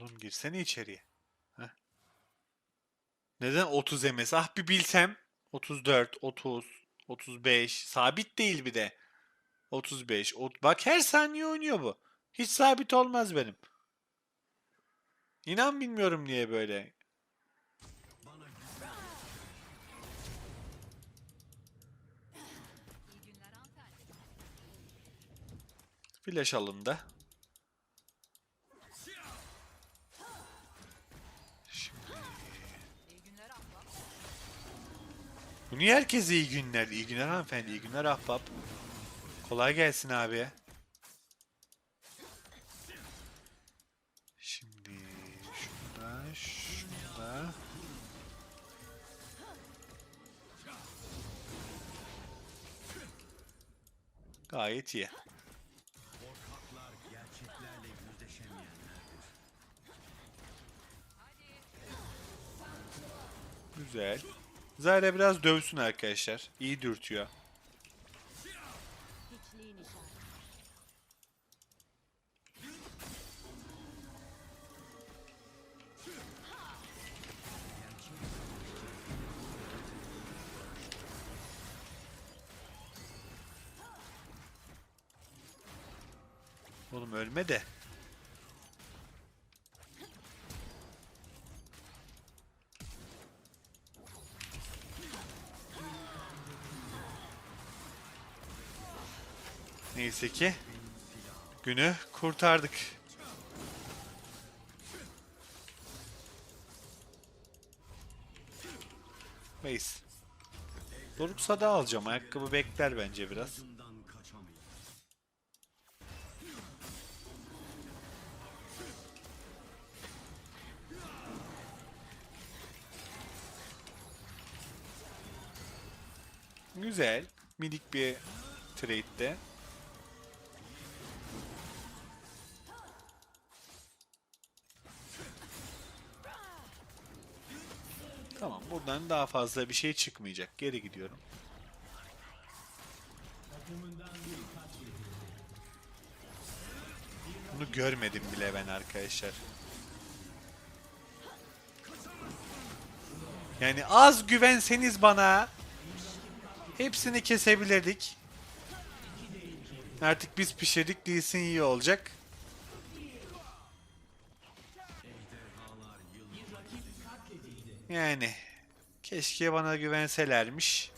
Oğlum girsene içeriye. Neden 30 MS? Ah bir bilsem. 34, 30, 35. Sabit değil bir de. 35. ot- Bak her saniye oynuyor bu. Hiç sabit olmaz benim. İnan bilmiyorum niye böyle. Flash alındı. Şimdi İyi günler abla. Bu niye herkese iyi günler? İyi günler hanımefendi, iyi günler ahbap. Kolay gelsin abi. Şimdi şurada, şurada. Gayet iyi. Güzel. Zayra biraz dövsün arkadaşlar. İyi dürtüyor. Oğlum ölme de. Neyse günü kurtardık. Base. Doruksa da alacağım. Ayakkabı bekler bence biraz. Güzel. Minik bir trade'de. Buradan daha fazla bir şey çıkmayacak. Geri gidiyorum. Bunu görmedim bile ben arkadaşlar. Yani az güvenseniz bana hepsini kesebilirdik. Artık biz pişirdik değilsin iyi olacak. Yani keşke bana güvenselermiş.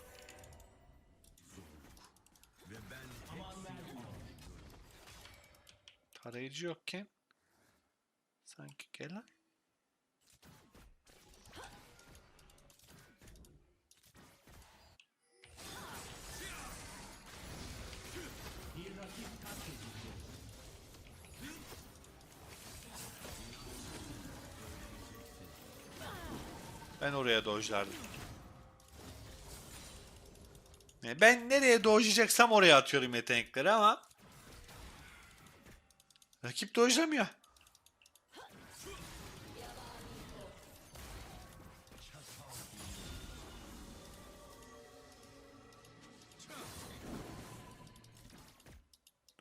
Tarayıcı yokken sanki gelen Ben oraya dojlardım. Yani Ben nereye dojlayacaksam oraya atıyorum yetenekleri ama rakip dojlamıyor.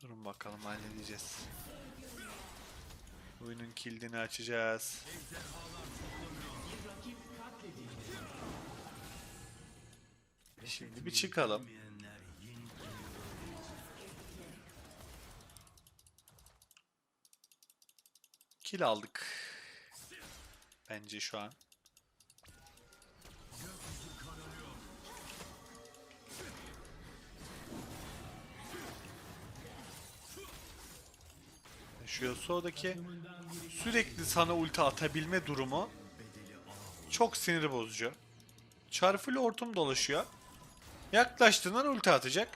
Durun bakalım halledeceğiz. Oyunun kilidini açacağız. Şimdi bir çıkalım. Kill aldık. Bence şu an. Şu Yasuo'daki sürekli sana ulti atabilme durumu çok sinir bozucu. Çarfılı hortum dolaşıyor. Yaklaştığından ulti atacak.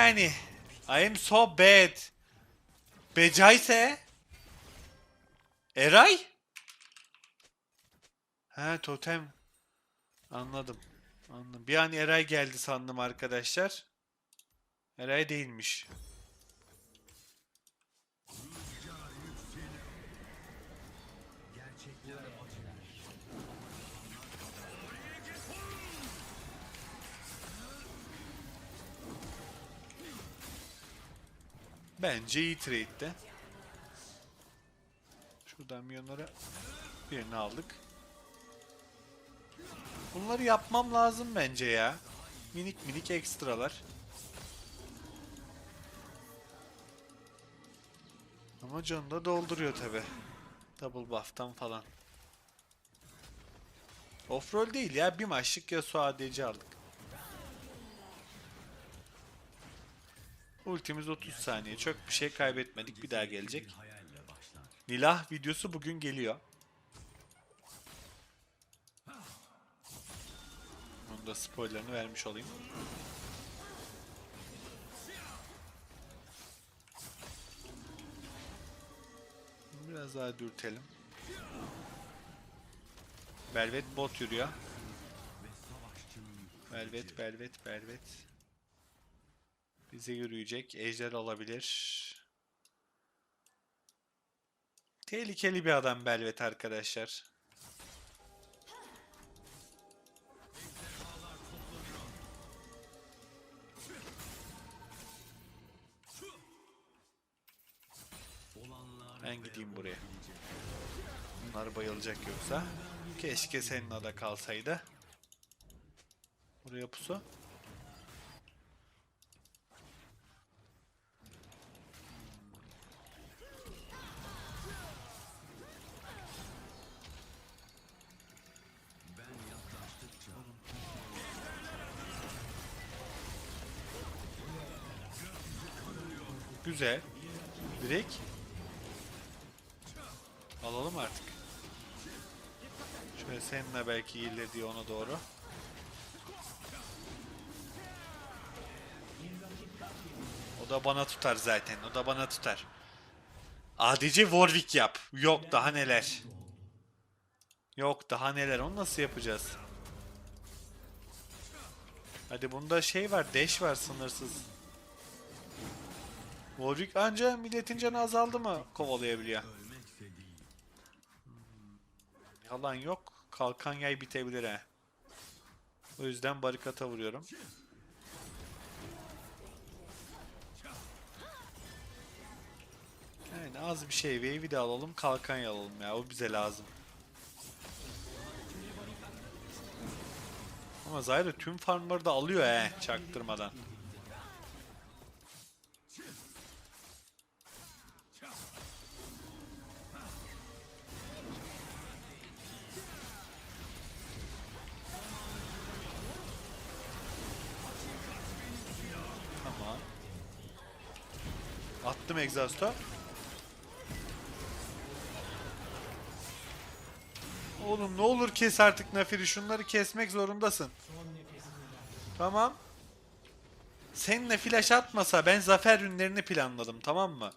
Yani I am so bad. Becayse Eray? He totem. Anladım. Anladım. Bir an Eray geldi sandım arkadaşlar. Eray değilmiş. Bence iyi trade'de. Şuradan milyonlara birini aldık. Bunları yapmam lazım bence ya. Minik minik ekstralar. Ama canı da dolduruyor tabi. Double buff'tan falan. Offroll değil ya. Bir maçlık Yasuo ADC aldık. Ultimiz 30 saniye. Çok bir şey kaybetmedik. Bir daha gelecek. Nilah videosu bugün geliyor. Onun da spoilerını vermiş olayım. Biraz daha dürtelim. Velvet bot yürüyor. Velvet, Velvet, Velvet. Bize yürüyecek. Ejder olabilir. Tehlikeli bir adam Velvet arkadaşlar. Ben gideyim buraya. Bunlar bayılacak yoksa. Keşke senin ada kalsaydı. Buraya pusu. Güzel. Direkt. Alalım artık. Şöyle seninle belki diye ona doğru. O da bana tutar zaten. O da bana tutar. ADC Warwick yap. Yok daha neler. Yok daha neler. Onu nasıl yapacağız? Hadi bunda şey var. Dash var sınırsız. Warwick anca milletin canı azaldı mı kovalayabiliyor. Yalan yok. Kalkan yay bitebilir he. O yüzden barikata vuruyorum. Yani az bir şey. Wave'i de alalım. Kalkan alalım ya. O bize lazım. Ama Zyra tüm farmları da alıyor he. Çaktırmadan. Egzosta. Oğlum ne olur kes artık Nafiri. Şunları kesmek zorundasın. Tamam. Seninle flash atmasa ben zafer ürünlerini planladım tamam mı?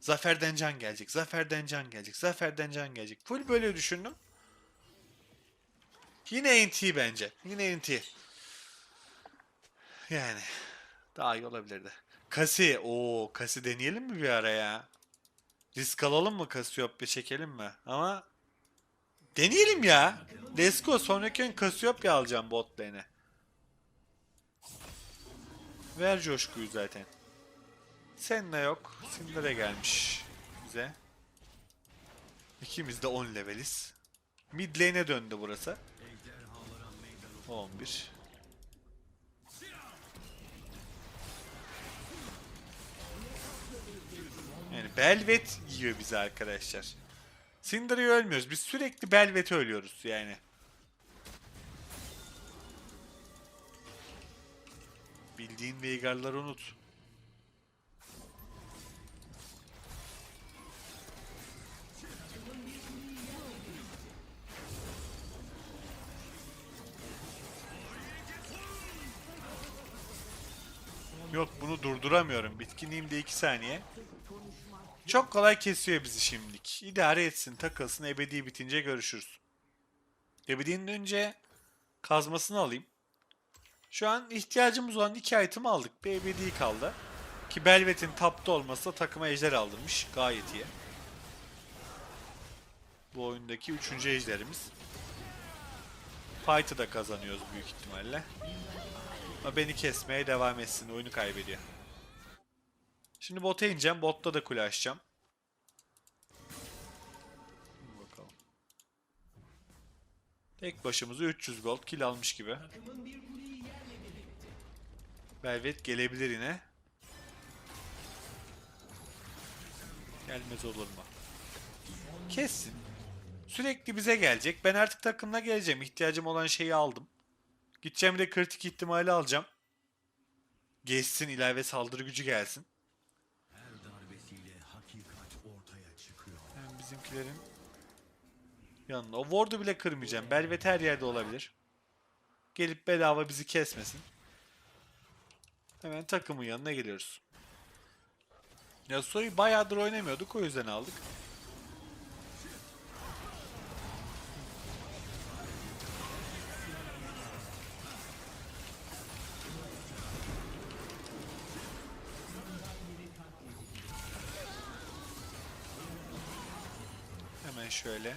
Zaferden can gelecek, zaferden can gelecek, zaferden can gelecek. Full böyle düşündüm. Yine NT bence. Yine NT. Yani. Daha iyi olabilirdi. Kasi. o Kasi deneyelim mi bir ara ya? Risk alalım mı Cassiopeia çekelim mi? Ama deneyelim ya. Let's go. Sonraki oyun Cassiopeia alacağım bot lane'e. Ver coşkuyu zaten. Senna yok. Sindire gelmiş bize. İkimiz de 10 leveliz. Mid lane'e döndü burası. Ejderhalara meydan 11. Belvet yiyor bizi arkadaşlar. Cinder'ı ölmüyoruz. Biz sürekli Belvet'i ölüyoruz yani. Bildiğin Veigar'ları unut. Yok bunu durduramıyorum. Bitkinliğimde 2 saniye. Çok kolay kesiyor bizi şimdilik. İdare etsin, takılsın, ebedi bitince görüşürüz. Ebedi'nin önce kazmasını alayım. Şu an ihtiyacımız olan iki item aldık. Bir ebedi kaldı. Ki Belvet'in tapta olması da takıma ejder aldırmış. Gayet iyi. Bu oyundaki üçüncü ejderimiz. Fight'ı da kazanıyoruz büyük ihtimalle. Ama beni kesmeye devam etsin. Oyunu kaybediyor. Şimdi bota ineceğim. Botta da kule açacağım. Bakalım. Tek başımıza 300 gold kill almış gibi. Velvet gelebilir yine. Gelmez olur mu? Kessin. Sürekli bize gelecek. Ben artık takımla geleceğim. İhtiyacım olan şeyi aldım. Gideceğim de kritik ihtimali alacağım. Geçsin ilave saldırı gücü gelsin. Bizimkilerin yanına. O ward'u bile kırmayacağım. Belvet her yerde olabilir. Gelip bedava bizi kesmesin. Hemen takımın yanına geliyoruz. Yasuo'yu bayağıdır oynamıyorduk o yüzden aldık. Şöyle.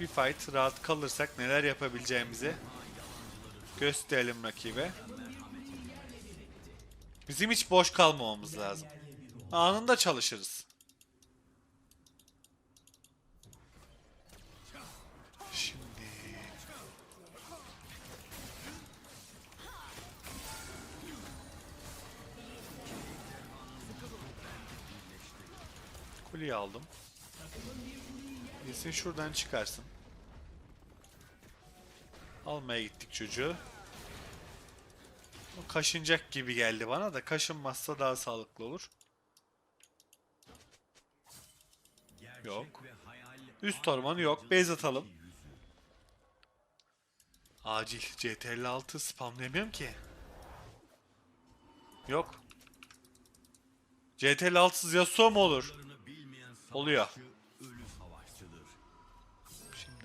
Bir fight rahat kalırsak neler yapabileceğimizi gösterelim rakibe. Bizim hiç boş kalmamamız lazım. Anında çalışırız. Şimdi Kuleyi aldım. Bilsin şuradan çıkarsın. Almaya gittik çocuğu. O kaşınacak gibi geldi bana da kaşınmazsa daha sağlıklı olur. Yok. Üst ormanı yok. Base atalım. Acil. CTRL 6 spamlayamıyorum ki. Yok. CTRL 6'sız Yasuo mu olur? Oluyor.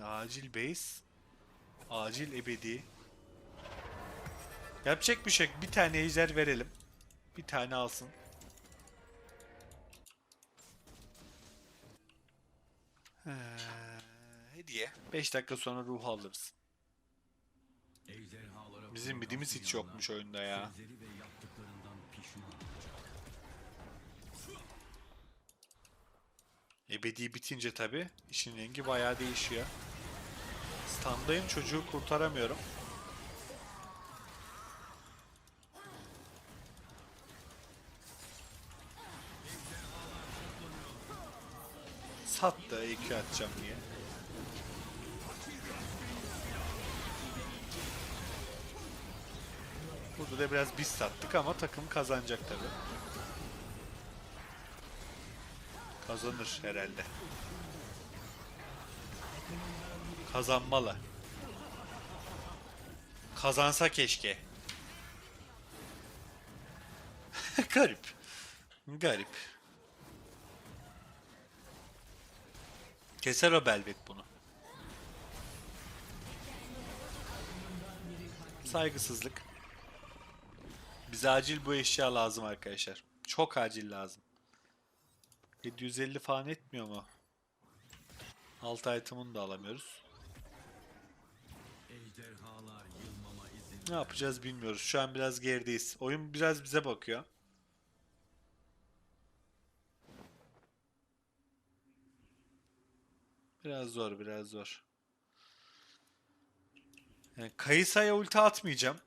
Acil base. Acil ebedi. Yapacak bir şey. Bir tane ejder verelim. Bir tane alsın. Ee, hediye. 5 dakika sonra ruh alırız. Bizim midimiz hiç yokmuş oyunda ya. Ebedi bitince tabi işin rengi bayağı değişiyor. Standayım çocuğu kurtaramıyorum. Sat da EQ atacağım diye. Burada da biraz biz sattık ama takım kazanacak tabi. Kazanır herhalde. Kazanmalı. Kazansa keşke. Garip. Garip. Keser o Belvet bunu. Saygısızlık. Bize acil bu eşya lazım arkadaşlar. Çok acil lazım. 750 falan etmiyor mu? 6 item'ını da alamıyoruz. Ne yapacağız bilmiyoruz. Şu an biraz gerideyiz. Oyun biraz bize bakıyor. Biraz zor, biraz zor. Yani Kayısa'ya ulti atmayacağım.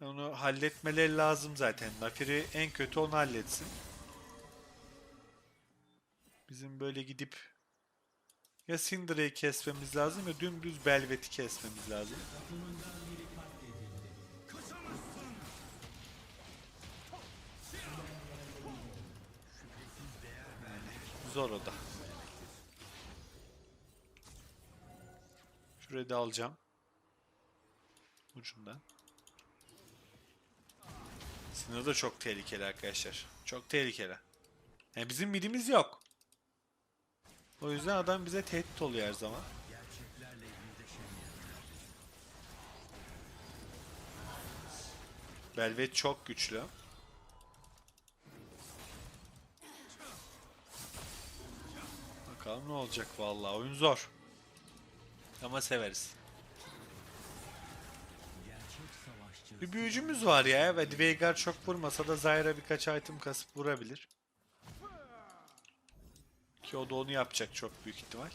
Onu halletmeleri lazım zaten. Nafiri en kötü onu halletsin. Bizim böyle gidip ya Syndra'yı kesmemiz lazım ya dümdüz Belvet'i kesmemiz lazım. Zor o da. Şurayı da alacağım. Ucundan. Sınır da çok tehlikeli arkadaşlar. Çok tehlikeli. Yani bizim midimiz yok. O yüzden adam bize tehdit oluyor her zaman. Velvet çok güçlü. Bakalım ne olacak vallahi. Oyun zor. Ama severiz. Bir büyücümüz var ya ve Veigar çok vurmasa da Zyra birkaç item kasıp vurabilir. Ki o da onu yapacak çok büyük ihtimal.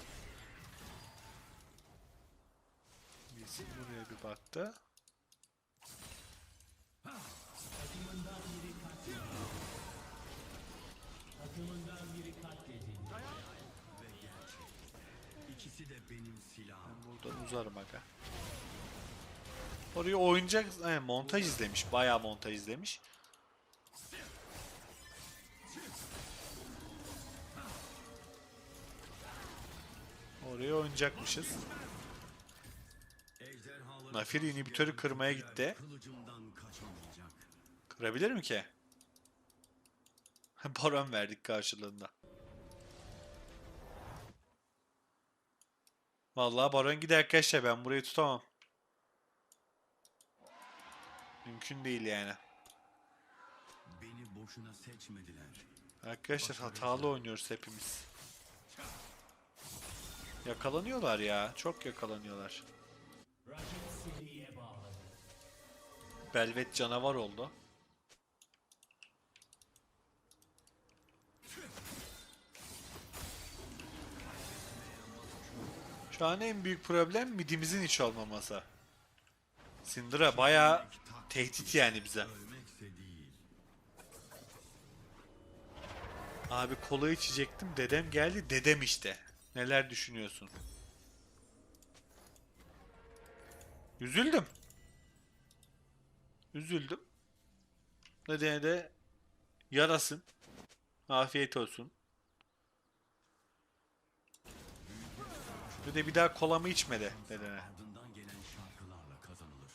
Biz buraya bir baktı. ikisi de benim silahım. Ben buradan uzarım aga. Oraya oyuncak montaj izlemiş. Bayağı montaj izlemiş. Oraya oynayacakmışız. Nafir inhibitörü kırmaya gitti. Kırabilir mi ki? Baron verdik karşılığında. Vallahi baron gider arkadaşlar ben burayı tutamam. Mümkün değil yani. Beni boşuna seçmediler. Arkadaşlar hatalı oynuyoruz hepimiz. Yakalanıyorlar ya. Çok yakalanıyorlar. Belvet canavar oldu. Şu an en büyük problem midimizin hiç olmaması. Syndra bayağı tehdit yani bize. Abi kola içecektim. Dedem geldi. Dedem işte. Neler düşünüyorsun? Üzüldüm. Üzüldüm. Nedeni de yarasın. Afiyet olsun. Bir de bir daha kolamı dedene. Şarkılarla kazanılır.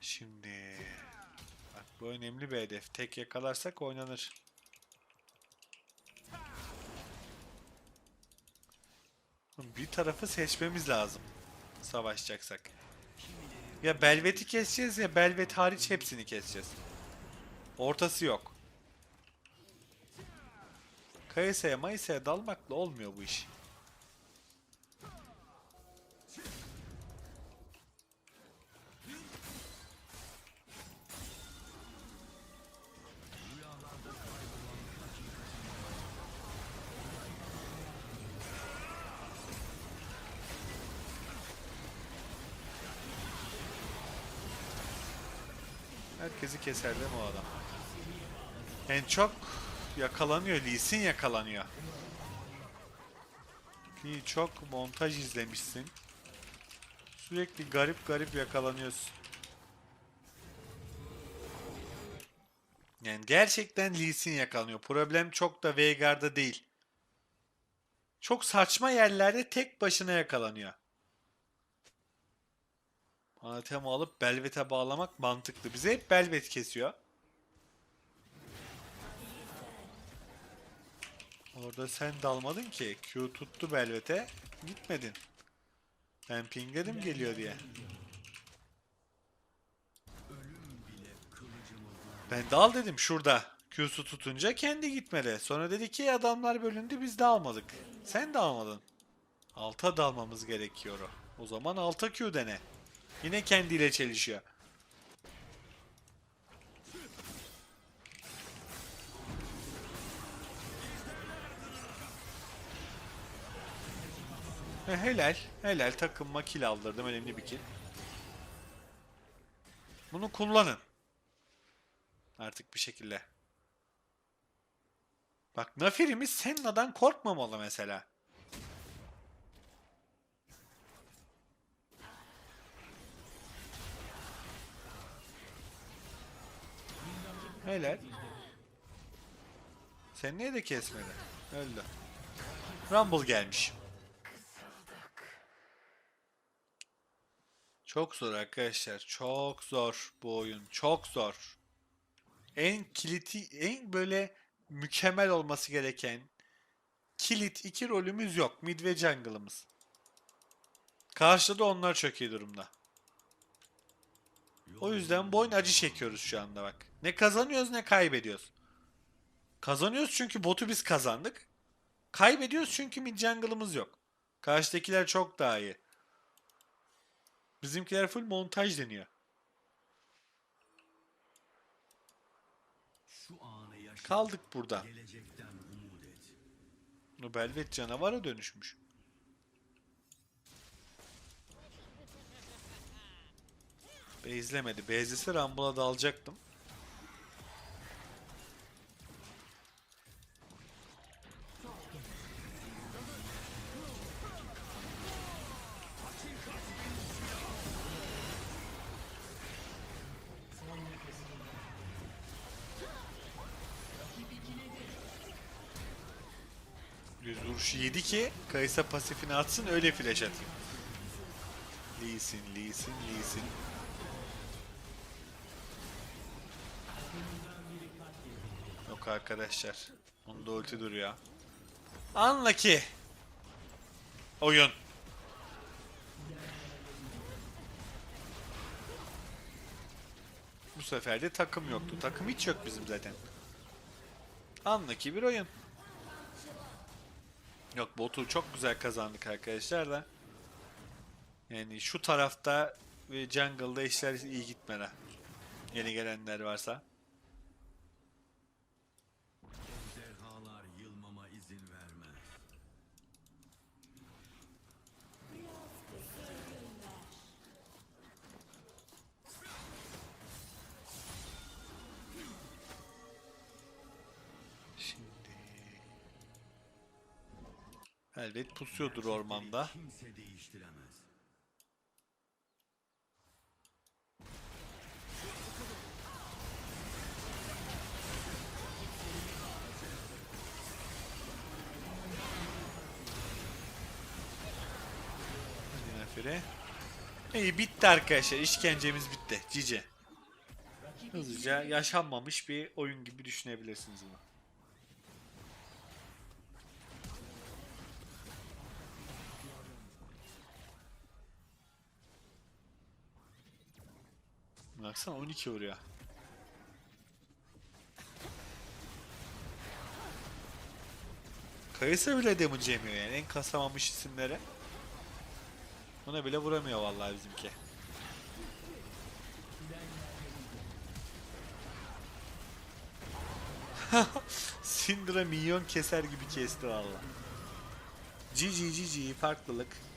Şimdi bak bu önemli bir hedef. Tek yakalarsak oynanır. Bir tarafı seçmemiz lazım. Savaşacaksak. Ya Belvet'i keseceğiz ya Belvet hariç hepsini keseceğiz. Ortası yok. Kayısaya mayısaya dalmakla olmuyor bu iş. Herkesi keser değil mi o adam? En çok yakalanıyor. Lee Sin yakalanıyor. Ki çok montaj izlemişsin. Sürekli garip garip yakalanıyorsun. Yani gerçekten Lee Sin yakalanıyor. Problem çok da Veigar'da değil. Çok saçma yerlerde tek başına yakalanıyor. Anatema alıp Belvet'e bağlamak mantıklı. Bize hep Belvet kesiyor. Orada sen dalmadın ki. Q tuttu Belvet'e. Gitmedin. Ben pingledim geliyor diye. Ben dal dedim şurada. Q'su tutunca kendi gitmedi. Sonra dedi ki adamlar bölündü biz de almadık. Sen de almadın. Alta dalmamız gerekiyor o. Zaman alta Q dene. Yine kendiyle çelişiyor. E, helal. Helal. Takımma kill aldırdım. Önemli bir kill. Bunu kullanın. Artık bir şekilde. Bak Nafir'imiz Senna'dan korkmamalı mesela. Helal. Sen niye de kesmedi? Öldü. Rumble gelmiş. Çok zor arkadaşlar. Çok zor bu oyun. Çok zor. En kiliti, en böyle mükemmel olması gereken, kilit iki rolümüz yok. Mid ve jungle'ımız. Karşıda da onlar çok iyi durumda. O yüzden bu oyun acı çekiyoruz şu anda bak. Ne kazanıyoruz ne kaybediyoruz. Kazanıyoruz çünkü botu biz kazandık. Kaybediyoruz çünkü mid jungle'ımız yok. Karşıdakiler çok daha iyi. Bizimkiler full montaj deniyor. Kaldık burada. Gelecekten umut et. Bu Belvet canavara dönüşmüş. Bezlemedi. Bezlese Rumble'a dalacaktım. Yüz vuruşu yedi ki Kaysa pasifini atsın öyle flash atayım. Lee Sin, Lee Sin, Lee Sin. Yok arkadaşlar. Onda ulti duruyor. Anla ki. Oyun. Bu sefer de takım yoktu. Takım hiç yok bizim zaten. Anla ki bir oyun. Yok botu çok güzel kazandık arkadaşlar da. Yani şu tarafta ve jungle'da işler iyi gitmedi. Yeni gelenler varsa. Elbet pusuyordur ormanda. Kimse değiştiremez. İyi bitti arkadaşlar. İşkencemiz bitti. Cici. Hızlıca yaşanmamış bir oyun gibi düşünebilirsiniz bunu. Baksana 12 vuruyor. Kayısı bile damage yemiyor yani en kasamamış isimlere. Ona bile vuramıyor vallahi bizimki. Syndra milyon keser gibi kesti valla. GG GG farklılık.